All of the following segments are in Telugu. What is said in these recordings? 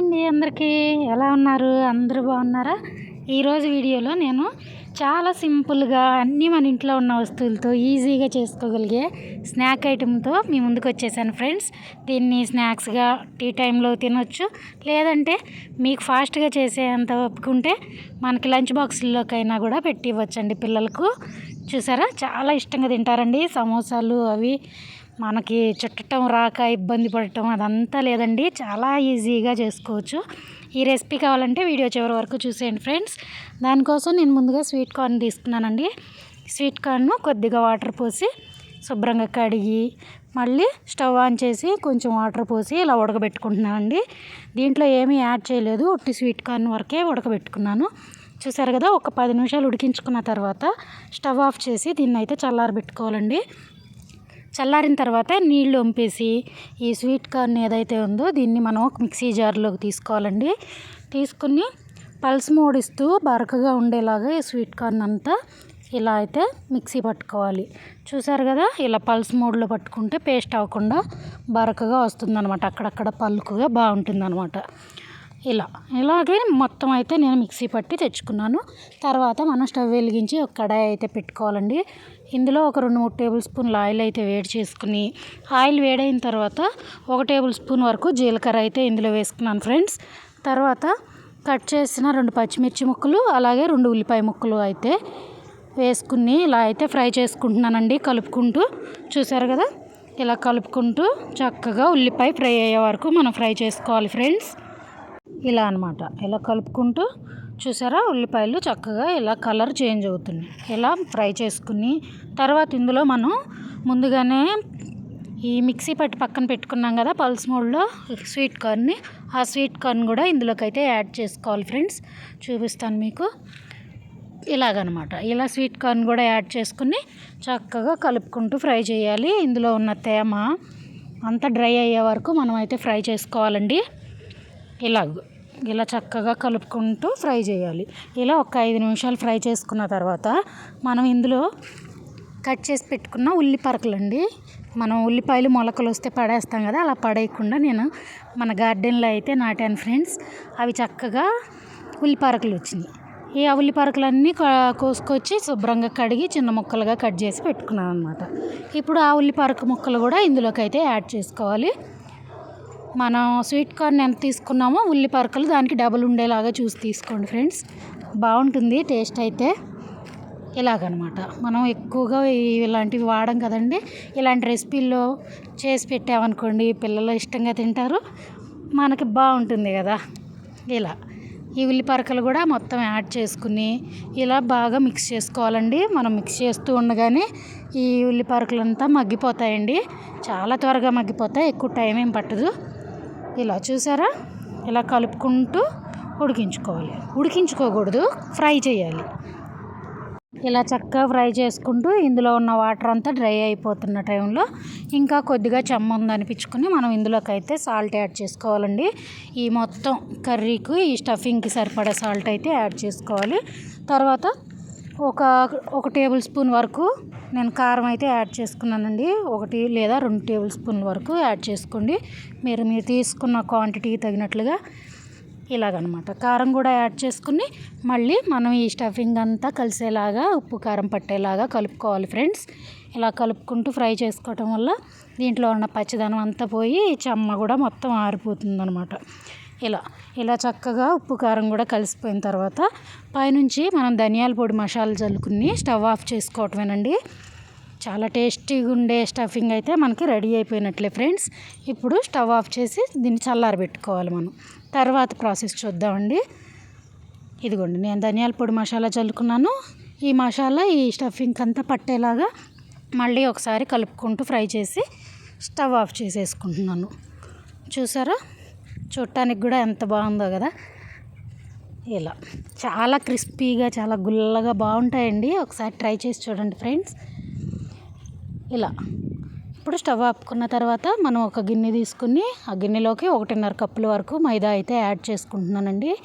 అండి అందరికీ. ఎలా ఉన్నారు? అందరూ బాగున్నారా? ఈరోజు వీడియోలో నేను చాలా సింపుల్గా అన్నీ మన ఇంట్లో ఉన్న వస్తువులతో ఈజీగా చేసుకోగలిగే స్నాక్ ఐటెంతో మీ ముందుకు వచ్చేసాను ఫ్రెండ్స్. దీన్ని స్నాక్స్గా టీ టైంలో తినొచ్చు. లేదంటే మీకు ఫాస్ట్గా చేసేంత ఒప్పుకుంటే మనకి లంచ్ బాక్సుల్లోకైనా కూడా పెట్టి ఇవ్వచ్చండి పిల్లలకు. చూసారా? చాలా ఇష్టంగా తింటారండి. సమోసాలు అవి మనకి చుట్టటం రాక ఇబ్బంది పడటం అదంతా లేదండి. చాలా ఈజీగా చేసుకోవచ్చు. ఈ రెసిపీ కావాలంటే వీడియో చివరి వరకు చూసేయండి ఫ్రెండ్స్. దానికోసం నేను ముందుగా స్వీట్ కార్న్ తీసుకున్నానండి. స్వీట్ కార్న్ను కొద్దిగా వాటర్ పోసి శుభ్రంగా కడిగి మళ్ళీ స్టవ్ ఆన్ చేసి కొంచెం వాటర్ పోసి ఇలా ఉడకబెట్టుకుంటున్నానండి. దీంట్లో ఏమీ యాడ్ చేయలేదు. ఒట్టి స్వీట్ కార్న్ వరకే ఉడకబెట్టుకున్నాను. చూసారు కదా ఒక పది నిమిషాలు ఉడికించుకున్న తర్వాత స్టవ్ ఆఫ్ చేసి దీన్ని అయితే చల్లారబెట్టుకోవాలండి. చల్లారిన తర్వాత నీళ్ళు వంపేసి ఈ స్వీట్ కార్న్ ఏదైతే ఉందో దీన్ని మనం ఒక మిక్సీ జార్లోకి తీసుకోవాలండి. తీసుకుని పల్స్ మోడిస్తూ బరకగా ఉండేలాగా ఈ స్వీట్ కార్న్ అంతా ఇలా అయితే మిక్సీ పట్టుకోవాలి. చూసారు కదా ఇలా పల్స్ మోడ్లో పట్టుకుంటే పేస్ట్ అవ్వకుండా బరకగా వస్తుందన్నమాట. అక్కడక్కడ పలుకుగా బాగుంటుందన్నమాట. ఇలా. ఇలాగే మొత్తం అయితే నేను మిక్సీ పట్టి తెచ్చుకున్నాను. తర్వాత మనం స్టవ్ వెలిగించి ఒక కడాయి అయితే పెట్టుకోవాలండి. ఇందులో ఒక రెండు మూడు టేబుల్ స్పూన్ల ఆయిల్ అయితే వేడి చేసుకుని ఆయిల్ వేడైన తర్వాత ఒక టేబుల్ స్పూన్ వరకు జీలకర్ర అయితే ఇందులో వేసుకున్నాను ఫ్రెండ్స్. తర్వాత కట్ చేసిన రెండు పచ్చిమిర్చి ముక్కలు అలాగే రెండు ఉల్లిపాయ ముక్కలు అయితే వేసుకుని ఇలా అయితే ఫ్రై చేసుకుంటున్నానండి కలుపుకుంటూ. చూసారు కదా? ఇలా కలుపుకుంటూ చక్కగా ఉల్లిపాయ ఫ్రై అయ్యే వరకు మనం ఫ్రై చేసుకోవాలి ఫ్రెండ్స్. ఇలా అనమాట ఇలా కలుపుకుంటూ చూసారా? ఉల్లిపాయలు చక్కగా ఇలా కలర్ చేంజ్ అవుతుంది ఇలా ఫ్రై చేసుకుని తర్వాత ఇందులో మనం ముందుగానే ఈ మిక్సీ పట్టి పక్కన పెట్టుకున్నాం కదా పల్స్ మోడ్లో స్వీట్ కార్న్ని. ఆ స్వీట్ కార్న్ కూడా ఇందులోకి అయితే యాడ్ చేసుకోవాలి ఫ్రెండ్స్. చూపిస్తాను మీకు. ఇలాగనమాట. ఇలా స్వీట్ కార్న్ కూడా యాడ్ చేసుకుని చక్కగా కలుపుకుంటూ ఫ్రై చేయాలి. ఇందులో ఉన్న తేమ అంతా డ్రై అయ్యే వరకు మనం అయితే ఫ్రై చేసుకోవాలండి. ఇలాగ. ఇలా చక్కగా కలుపుకుంటూ ఫ్రై చేయాలి. ఇలా ఒక ఐదు నిమిషాలు ఫ్రై చేసుకున్న తర్వాత మనం ఇందులో కట్ చేసి పెట్టుకున్న ఉల్లి పరకలండి మనం ఉల్లిపాయలు మొలకలు వస్తే పడేస్తాం కదా అలా పడేయకుండా నేను మన గార్డెన్లో అయితే నాటాను ఫ్రెండ్స్ అవి చక్కగా ఉల్లిపరకలు వచ్చినాయి ఈ ఉల్లి పరకలన్నీ కోసుకొచ్చి శుభ్రంగా కడిగి చిన్న ముక్కలుగా కట్ చేసి పెట్టుకున్నాను అనమాట ఇప్పుడు ఆ ఉల్లిపరక ముక్కలు కూడా ఇందులోకి అయితే యాడ్ చేసుకోవాలి. మనం స్వీట్ కార్న్ ఎంత తీసుకున్నామో ఉల్లి పరకలు దానికి డబుల్ ఉండేలాగా చూసి తీసుకోండి ఫ్రెండ్స్. బాగుంటుంది టేస్ట్ అయితే. ఇలాగనమాట. మనం ఎక్కువగా ఇలాంటివి వాడం కదండి. ఇలాంటి రెసిపీల్లో చేసి పెట్టామనుకోండి పిల్లలు ఇష్టంగా తింటారు. మనకి బాగుంటుంది కదా. ఇలా. ఈ ఉల్లి పరకలు కూడా మొత్తం యాడ్ చేసుకుని ఇలా బాగా మిక్స్ చేసుకోవాలండి. మనం మిక్స్ చేస్తూ ఉండగానే ఈ ఉల్లి పరకలంతా మగ్గిపోతాయండి. చాలా త్వరగా మగ్గిపోతాయి ఎక్కువ టైం ఏం పట్టదు. ఇలా చూసారా? ఇలా కలుపుకుంటూ ఉడికించుకోవాలి. ఉడికించుకోకూడదు ఫ్రై చేయాలి. ఇలా చక్కగా ఫ్రై చేసుకుంటూ ఇందులో ఉన్న వాటర్ అంతా డ్రై అయిపోతున్న టైంలో ఇంకా కొద్దిగా చెమ్మ ఉందనిపించుకొని మనం ఇందులోకైతే సాల్ట్ యాడ్ చేసుకోవాలండి. ఈ మొత్తం కర్రీకి ఈ స్టఫింగ్కి సరిపడే సాల్ట్ అయితే యాడ్ చేసుకోవాలి. తర్వాత ఒక ఒక టేబుల్ స్పూన్ వరకు నేను కారం అయితే యాడ్ చేసుకున్నానండి. ఒకటి లేదా రెండు టేబుల్ స్పూన్ వరకు యాడ్ చేసుకోండి. మీరు మీరు తీసుకున్న క్వాంటిటీ తగినట్లుగా ఇలాగనమాట. కారం కూడా యాడ్ చేసుకుని మళ్ళీ మనం ఈ స్టఫింగ్ అంతా కలిసేలాగా ఉప్పు కారం పట్టేలాగా కలుపుకోవాలి ఫ్రెండ్స్. ఇలా కలుపుకుంటూ ఫ్రై చేసుకోవటం వల్ల దీంట్లో ఉన్న పచ్చదనం అంతా పోయి చెమ్మ కూడా మొత్తం ఆరిపోతుంది అనమాట ఇలా ఇలా చక్కగా ఉప్పు కారం కూడా కలిసిపోయిన తర్వాత పైనుంచి మనం ధనియాల పొడి మసాలా చల్లుకుని స్టవ్ ఆఫ్ చేసుకోవటమేనండి. చాలా టేస్టీగా ఉండే స్టఫింగ్ అయితే మనకి రెడీ అయిపోయినట్లే ఫ్రెండ్స్. ఇప్పుడు స్టవ్ ఆఫ్ చేసి దీన్ని చల్లారబెట్టుకోవాలి మనం. తర్వాత ప్రాసెస్ చూద్దామండి. ఇదిగోండి నేను ధనియాల పొడి మసాలా చల్లుకున్నాను. ఈ మసాలా ఈ స్టఫింగ్ అంతా పట్టేలాగా మళ్ళీ ఒకసారి కలుపుకుంటూ ఫ్రై చేసి స్టవ్ ఆఫ్ చేసేసుకుంటున్నాను. చూసారా? చూడటానికి కూడా ఎంత బాగుందో కదా. ఇలా చాలా క్రిస్పీగా చాలా గుల్లగా బాగుంటాయండి. ఒకసారి ట్రై చేసి చూడండి ఫ్రెండ్స్. ఇలా ఇప్పుడు స్టవ్ ఆపుకున్న తర్వాత మనం ఒక గిన్నె తీసుకుని ఆ గిన్నెలోకి ఒకటిన్నర కప్పుల వరకు మైదా అయితే యాడ్ చేసుకుంటున్నానండి.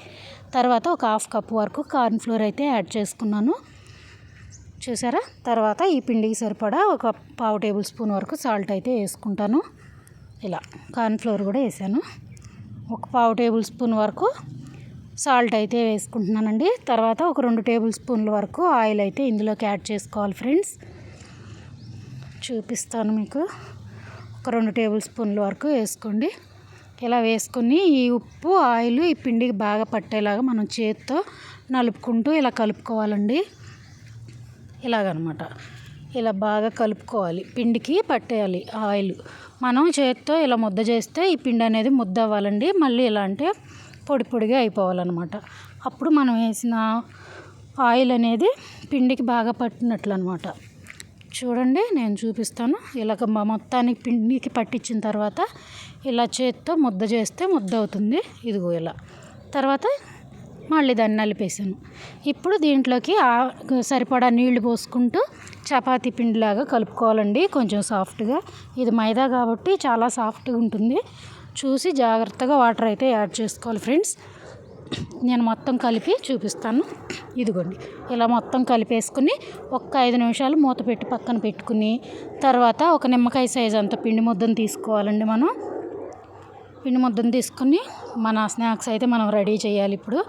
తర్వాత ఒక హాఫ్ కప్ వరకు కార్న్ ఫ్లోర్ అయితే యాడ్ చేసుకున్నాను. చూసారా? తర్వాత ఈ పిండికి సరిపడా ఒక పావు టేబుల్ స్పూన్ వరకు సాల్ట్ అయితే వేసుకుంటాను. ఇలా కార్న్ ఫ్లోర్ కూడా వేసాను. ఒక పావు టేబుల్ స్పూన్ వరకు సాల్ట్ అయితే వేసుకుంటున్నానండి. తర్వాత ఒక రెండు టేబుల్ స్పూన్ల వరకు ఆయిల్ అయితే ఇందులోకి యాడ్ చేసుకోవాలి ఫ్రెండ్స్. చూపిస్తాను మీకు. ఒక రెండు టేబుల్ స్పూన్ల వరకు వేసుకోండి. ఇలా వేసుకొని ఈ ఉప్పు ఆయిల్ ఈ పిండికి బాగా పట్టేలాగా మనం చేతితో నలుపుకుంటూ ఇలా కలుపుకోవాలండి. ఇలాగనమాట. ఇలా బాగా కలుపుకోవాలి. పిండికి పట్టేయాలి ఆయిల్. మనం చేతితో ఇలా ముద్ద చేస్తే ఈ పిండి అనేది ముద్ద అవ్వాలండి. మళ్ళీ ఇలా అంటే పొడి పొడిగా అయిపోవాలన్నమాట. అప్పుడు మనం వేసిన ఆయిల్ అనేది పిండికి బాగా పట్టినట్లు అనమాట చూడండి నేను చూపిస్తాను. ఇలాగ మొత్తానికి పిండికి పట్టించిన తర్వాత ఇలా చేత్తో ముద్ద చేస్తే ముద్ద అవుతుంది. ఇదిగో ఇలా. తర్వాత మళ్ళీ దాన్ని నలిపేసాను ఇప్పుడు దీంట్లోకి సరిపడా నీళ్ళు పోసుకుంటూ చపాతీ పిండిలాగా కలుపుకోవాలండి. కొంచెం సాఫ్ట్గా. ఇది మైదా కాబట్టి చాలా సాఫ్ట్గా ఉంటుంది. చూసి జాగ్రత్తగా వాటర్ అయితే యాడ్ చేసుకోవాలి ఫ్రెండ్స్. నేను మొత్తం కలిపి చూపిస్తాను. ఇదిగోండి. ఇలా మొత్తం కలిపేసుకుని ఒక్క ఐదు నిమిషాలు మూత పెట్టి పక్కన పెట్టుకుని తర్వాత ఒక నిమ్మకాయ సైజ్ అంత పిండి ముద్దను తీసుకోవాలండి మనం. పిండి ముద్దను తీసుకుని మన స్నాక్స్ అయితే మనం రెడీ చేయాలి ఇప్పుడు.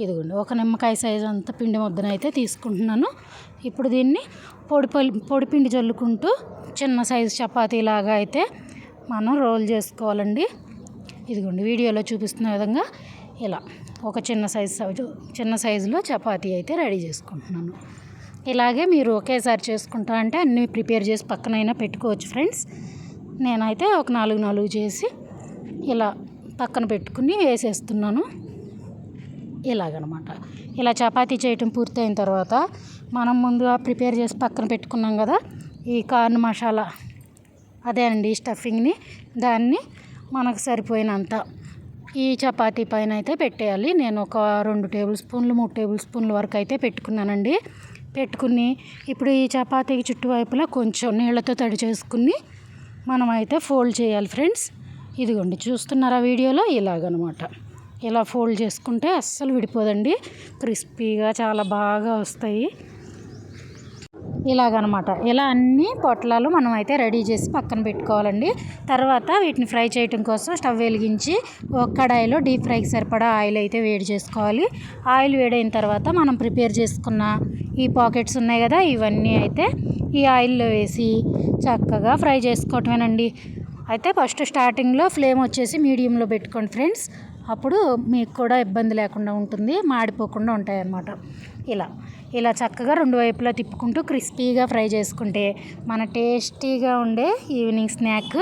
ఇదిగోండి ఒక నిమ్మకాయ సైజ్ అంత పిండి ముద్దను అయితే తీసుకుంటున్నాను. ఇప్పుడు దీన్ని పొడి పొడి పిండి చల్లుకుంటూ చిన్న సైజు చపాతీలాగా అయితే మనం రోల్ చేసుకోవాలండి. ఇదిగోండి వీడియోలో చూపిస్తున్న విధంగా ఇలా ఒక చిన్న సైజు సైజు చిన్న సైజులో చపాతీ అయితే రెడీ చేసుకుంటున్నాను. ఇలాగే మీరు ఒకేసారి చేసుకుంటా అంటే అన్నీ ప్రిపేర్ చేసి పక్కనైనా పెట్టుకోవచ్చు ఫ్రెండ్స్ నేనైతే ఒక నాలుగు నాలుగు చేసి ఇలా పక్కన పెట్టుకుని వేసేస్తున్నాను. ఇలాగనమాట. ఇలా చపాతీ చేయటం పూర్తయిన తర్వాత మనం ముందుగా ప్రిపేర్ చేసి పక్కన పెట్టుకున్నాం కదా ఈ కార్న్ మసాలా. అదే అండి స్టఫింగ్ని. దాన్ని మనకు సరిపోయినంత ఈ చపాతీ పైన అయితే పెట్టేయాలి. నేను ఒక రెండు టేబుల్ స్పూన్లు మూడు టేబుల్ స్పూన్ల వరకు అయితే పెట్టుకున్నానండి. పెట్టుకుని ఇప్పుడు ఈ చపాతీకి చుట్టువైపులా కొంచెం నీళ్ళతో తడి చేసుకుని మనం అయితే ఫోల్డ్ చేయాలి ఫ్రెండ్స్. ఇదిగోండి చూస్తున్నారా వీడియోలో? ఇలాగనమాట. ఇలా ఫోల్డ్ చేసుకుంటే అస్సలు విడిపోదండి. క్రిస్పీగా చాలా బాగా వస్తాయి. ఇలాగనమాట. ఇలా అన్ని పొట్లాలు మనం అయితే రెడీ చేసి పక్కన పెట్టుకోవాలండి. తర్వాత వీటిని ఫ్రై చేయటం కోసం స్టవ్ వెలిగించి ఒక కడాయిలో డీప్ ఫ్రైకి సరిపడా ఆయిల్ అయితే వేడి చేసుకోవాలి. ఆయిల్ వేడైన తర్వాత మనం ప్రిపేర్ చేసుకున్న ఈ పాకెట్స్ ఉన్నాయి కదా ఇవన్నీ అయితే ఈ ఆయిల్లో వేసి చక్కగా ఫ్రై చేసుకోవటమేనండి. అయితే ఫస్ట్ స్టార్టింగ్లో ఫ్లేమ్ వచ్చేసి మీడియంలో పెట్టుకోండి ఫ్రెండ్స్. అప్పుడు మీకు కూడా ఇబ్బంది లేకుండా ఉంటుంది మాడిపోకుండా ఉంటాయి అన్నమాట ఇలా ఇలా చక్కగా రెండు వైపులా తిప్పుకుంటూ క్రిస్పీగా ఫ్రై చేసుకుంటే మన టేస్టీగా ఉండే ఈవినింగ్ స్నాక్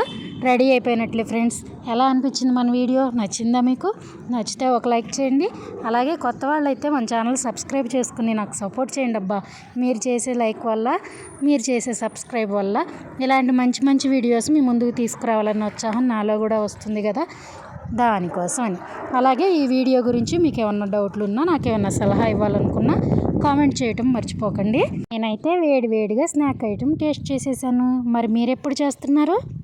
రెడీ అయిపోయినట్లే ఫ్రెండ్స్. ఎలా అనిపించింది మన వీడియో? నచ్చిందా మీకు? నచ్చితే ఒక లైక్ చేయండి. అలాగే కొత్త వాళ్ళు అయితే మన ఛానల్ సబ్స్క్రైబ్ చేసుకుని నాకు సపోర్ట్ చేయండి అబ్బా. మీరు చేసే లైక్ వల్ల మీరు చేసే సబ్స్క్రైబ్ వల్ల ఇలాంటి మంచి మంచి వీడియోస్ మీ ముందుకు తీసుకురావాలన్న ఉత్సాహం నాలో కూడా వస్తుంది కదా. దానికోసం అని అలాగే ఈ వీడియో గురించి మీకు ఏమన్నా డౌట్లు ఉన్నా నాకు ఏమైనా సలహా ఇవ్వాలనుకున్నా కామెంట్ చేయటం మర్చిపోకండి. నేనైతే వేడి వేడిగా స్నాక్ ఐటెం టేస్ట్ చేసేసాను. మరి మీరెప్పుడు చేస్తున్నారు?